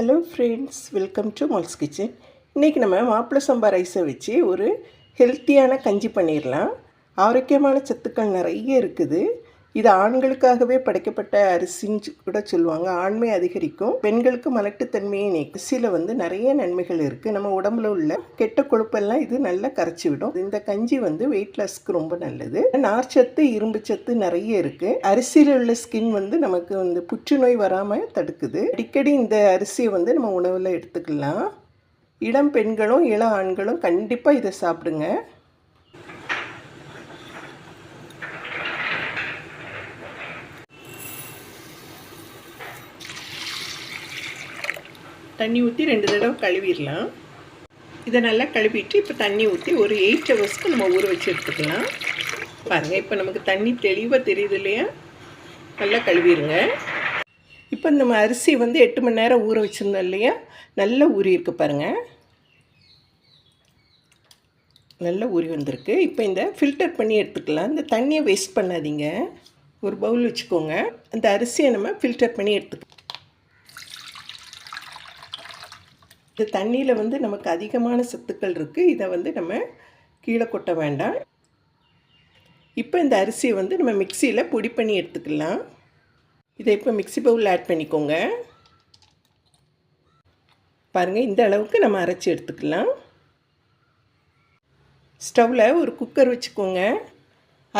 Hello friends welcome to Mal's Kitchen இன்றைக்கி நம்ம மாப்பிள்ளை சம்பா ரைஸை வச்சு ஒரு ஹெல்த்தியான கஞ்சி பண்ணிடலாம் ஆரோக்கியமான சத்துக்கள் நிறைய இருக்குது. இது ஆண்களுக்காகவே படைக்கப்பட்ட அரிசின்னு கூட சொல்லுவாங்க. ஆண்மை அதிகரிக்கும் பெண்களுக்கு மலட்டுத்தன்மையை நீக்கும். அரிசியில் வந்து நிறைய நன்மைகள் இருக்குது நம்ம உடம்புல உள்ள கெட்ட கொழுப்பெல்லாம் இது நல்லா கரைச்சி விடும் இந்த கஞ்சி வந்து வெயிட் லாஸ்க்கு ரொம்ப நல்லது. நார்ச்சத்து இரும்பு சத்து நிறைய இருக்குது அரிசியில் உள்ள ஸ்கின் வந்து நமக்கு வந்து புற்றுநோய் வராமல் தடுக்குது. அடிக்கடி இந்த அரிசியை வந்து நம்ம உணவில் எடுத்துக்கலாம். இளம் பெண்களும் இளம் ஆண்களும் கண்டிப்பாக இதை சாப்பிடுங்க. தண்ணி ஊற்றி ரெண்டு தடவை கழுவிடலாம். இதை நல்லா கழுவிட்டு இப்போ தண்ணி ஊற்றி ஒரு எயிட் ஹவர்ஸ்க்கு நம்ம ஊற வச்சு எடுத்துக்கலாம். பாருங்கள் இப்போ நமக்கு தண்ணி தெளிவாக தெரியுது இல்லையா? நல்லா கழுவிடுங்க. இப்போ நம்ம அரிசி வந்து எட்டு மணி நேரம் ஊற வச்சுருந்தோம் இல்லையா? நல்லா ஊறி இருக்கு பாருங்கள் நல்லா ஊறி வந்திருக்கு. இப்போ இந்த ஃபில்டர் பண்ணி எடுத்துக்கலாம். இந்த தண்ணியை வேஸ்ட் பண்ணாதீங்க. ஒரு பவுல் வச்சுக்கோங்க. அந்த அரிசியை நம்ம ஃபில்டர் பண்ணி எடுத்துக்கலாம். இந்த தண்ணியில் வந்து நமக்கு அதிகமான சத்துக்கள் இருக்குது இதை வந்து நம்ம கீழே கொட்ட வேண்டாம். இப்போ இந்த அரிசியை வந்து நம்ம மிக்சியில் பொடி பண்ணி எடுத்துக்கலாம். இதை இப்போ மிக்சி பவுலில் ஆட் பண்ணிக்கோங்க. பாருங்கள் இந்த அளவுக்கு நம்ம அரைச்சி எடுத்துக்கலாம். ஸ்டவ்வில் ஒரு குக்கர் வச்சுக்கோங்க.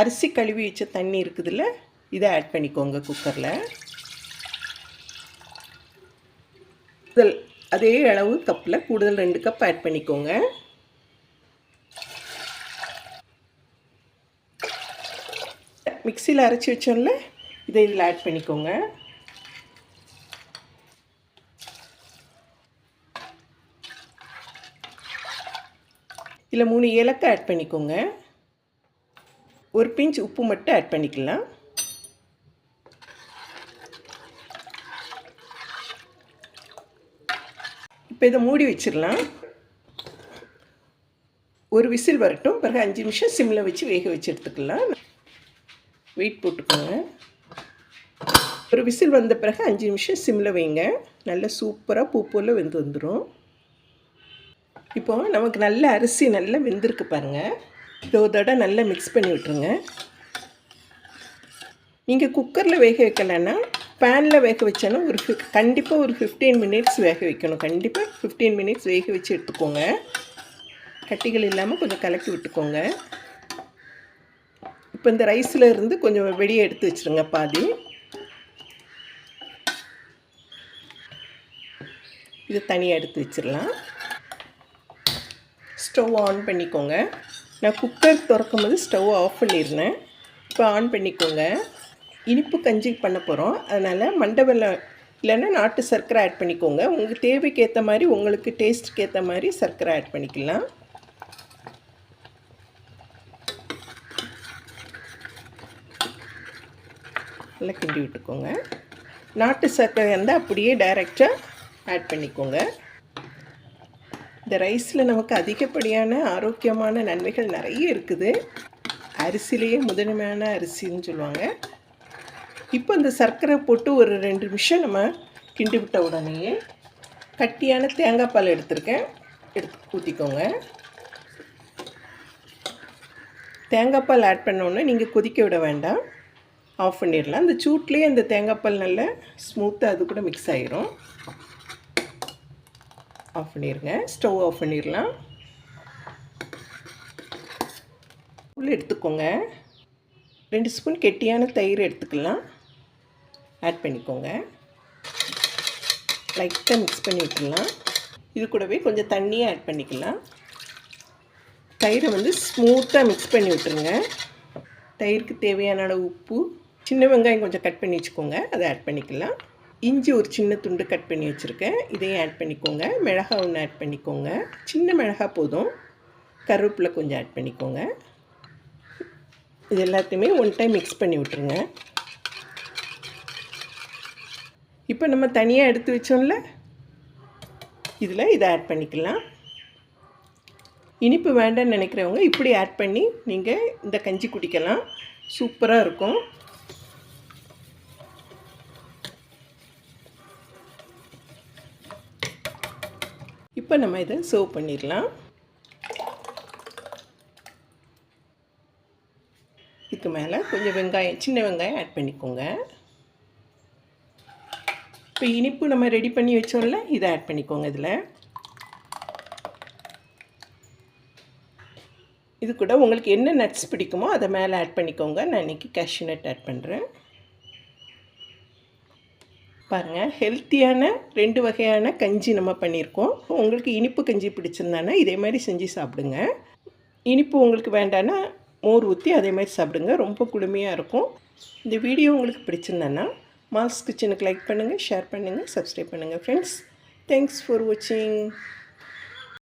அரிசி கழுவி வச்ச தண்ணி இருக்குதுல்ல இதை ஆட் பண்ணிக்கோங்க குக்கரில். அதே அளவு கப்பில் கூடுதல் ரெண்டு கப் ஆட் பண்ணிக்கோங்க. மிக்சியில் அரைச்சி வச்சோம்ல இதை இதில் ஆட் பண்ணிக்கோங்க. இதில் மூணு ஏலக்காய் ஆட் பண்ணிக்கோங்க. ஒரு பிஞ்ச் உப்பு மட்டும் ஆட் பண்ணிக்கலாம். இப்போ இதை மூடி வச்சிடலாம். ஒரு விசில் வரட்டும். பிறகு அஞ்சு நிமிஷம் சிம்மில் வச்சு வேக வச்சு எடுத்துக்கலாம். வெயிட் போட்டுக்கோங்க. ஒரு விசில் வந்த பிறகு அஞ்சு நிமிஷம் சிம்மில் வைங்க. நல்லா சூப்பராக பூ போல் வெந்து வந்துடும் இப்போது நமக்கு நல்ல அரிசி நல்லா வெந்திருக்கு பாருங்கள் இதோ தடவை நல்லா மிக்ஸ் பண்ணி விட்ருங்க நீங்கள் குக்கரில் வேக வைக்கலைன்னா பேனில் வேக வச்சோன்னா ஒரு ஃபிஃப் கண்டிப்பாக ஒரு ஃபிஃப்டீன் மினிட்ஸ் வேக வைக்கணும். கண்டிப்பாக ஃபிஃப்டீன் மினிட்ஸ் வேக வச்சு எடுத்துக்கோங்க. கட்டிகள் இல்லாமல் கொஞ்சம் கலக்கி விட்டுக்கோங்க. இப்போ இந்த ரைஸில் இருந்து கொஞ்சம் வெளியே எடுத்து வச்சுருங்க பாதி. இது தனியாக எடுத்து வச்சிடலாம். ஸ்டவ் ஆன் பண்ணிக்கோங்க. நான் குக்கர் திறக்கும் போது ஸ்டவ் ஆஃப் பண்ணியிருந்தேன் இப்போ ஆன் பண்ணிக்கோங்க. இனிப்பு கஞ்சி பண்ண போகிறோம் அதனால் மண்டை இல்லைன்னா நாட்டு சர்க்கரை ஆட் பண்ணிக்கோங்க. உங்கள் தேவைக்கு ஏற்ற மாதிரி உங்களுக்கு டேஸ்ட்டுக்கு ஏற்ற மாதிரி சர்க்கரை ஆட் பண்ணிக்கலாம். நல்லா கிண்டி விட்டுக்கோங்க. நாட்டு சர்க்கரை இருந்தால் அப்படியே டைரெக்டாக ஆட் பண்ணிக்கோங்க. இந்த ரைஸில் நமக்கு அதிகப்படியான ஆரோக்கியமான நன்மைகள் நிறைய இருக்குது. அரிசிலேயே முதன்மையான அரிசின்னு சொல்லுவாங்க. இப்போ இந்த சர்க்கரை போட்டு ஒரு ரெண்டு நிமிஷம் நம்ம கிண்டி விட்ட உடனேயே கட்டியான தேங்காய் பால் எடுத்திருக்கேன். எடுத்து ஊற்றிக்கோங்க தேங்காய் பால் ஆட் பண்ணோன்னே நீங்கள் கொதிக்க விட வேண்டாம். ஆஃப் பண்ணிடலாம் அந்த சூட்லேயே அந்த தேங்காய் பால் நல்லா ஸ்மூத்தாக அது கூட மிக்ஸ் ஆகிரும் ஆஃப் பண்ணிடுங்க ஸ்டவ் ஆஃப் பண்ணிடலாம் உள்ளே எடுத்துக்கோங்க. ரெண்டு ஸ்பூன் கெட்டியான தயிர் எடுத்துக்கலாம். ஆட் பண்ணிக்கோங்க. லைட்டாக மிக்ஸ் பண்ணி விட்டுடலாம். இது கூடவே கொஞ்சம் தண்ணியை ஆட் பண்ணிக்கலாம். தயிரை வந்து ஸ்மூத்தாக மிக்ஸ் பண்ணி விட்டுருங்க. தயிருக்கு தேவையான அளவு உப்பு சின்ன வெங்காயம் கொஞ்சம் கட் பண்ணி வச்சுக்கோங்க. அதை ஆட் பண்ணிக்கலாம். இஞ்சி ஒரு சின்ன துண்டு கட் பண்ணி வச்சுருக்கேன். இதையும் ஆட் பண்ணிக்கோங்க. மிளகா ஒன்று ஆட் பண்ணிக்கோங்க. சின்ன மிளகா போதும். கருவேப்பிலை கொஞ்சம் ஆட் பண்ணிக்கோங்க. இது எல்லாத்தையுமே ஒன் டைம் மிக்ஸ் பண்ணி விட்ருங்க இப்போ நம்ம தனியாக எடுத்து வச்சோம்ல? இதில் இதை ஆட் பண்ணிக்கலாம். இனிப்பு வேண்டாம்னு நினைக்கிறவங்க இப்படி ஆட் பண்ணி நீங்கள் இந்த கஞ்சி குடிக்கலாம். சூப்பராக இருக்கும். இப்போ நம்ம இதை சர்வ் பண்ணிடலாம். இதுக்கு மேலே கொஞ்சம் வெங்காயம் சின்ன வெங்காயம் ஆட் பண்ணிக்கோங்க. இப்போ இனிப்பு நம்ம ரெடி பண்ணி வச்சோம்ல இதை ஆட் பண்ணிக்கோங்க இதில். இது கூட உங்களுக்கு என்ன நட்ஸ் பிடிக்குமோ அதை மேலே ஆட் பண்ணிக்கோங்க. நான் இன்றைக்கி கேஷ்யூ நட் ஆட் பண்ணுறேன் பாருங்கள் ஹெல்த்தியான ரெண்டு வகையான கஞ்சி நம்ம பண்ணியிருக்கோம். உங்களுக்கு இனிப்பு கஞ்சி பிடிச்சிருந்தானா இதே மாதிரி செஞ்சு சாப்பிடுங்க. இனிப்பு உங்களுக்கு வேண்டான்னா மோர் ஊற்றி அதே மாதிரி சாப்பிடுங்க. ரொம்ப குளுமையாக இருக்கும். இந்த வீடியோ உங்களுக்கு பிடிச்சிருந்தானா மால்ஸ் கிச்சனுக்கு லைக் பண்ணுங்கள் ஷேர் பண்ணுங்கள் சப்ஸ்கிரைப் பண்ணுங்கள் ஃப்ரெண்ட்ஸ் தேங்க்ஸ் ஃபார் வாட்சிங்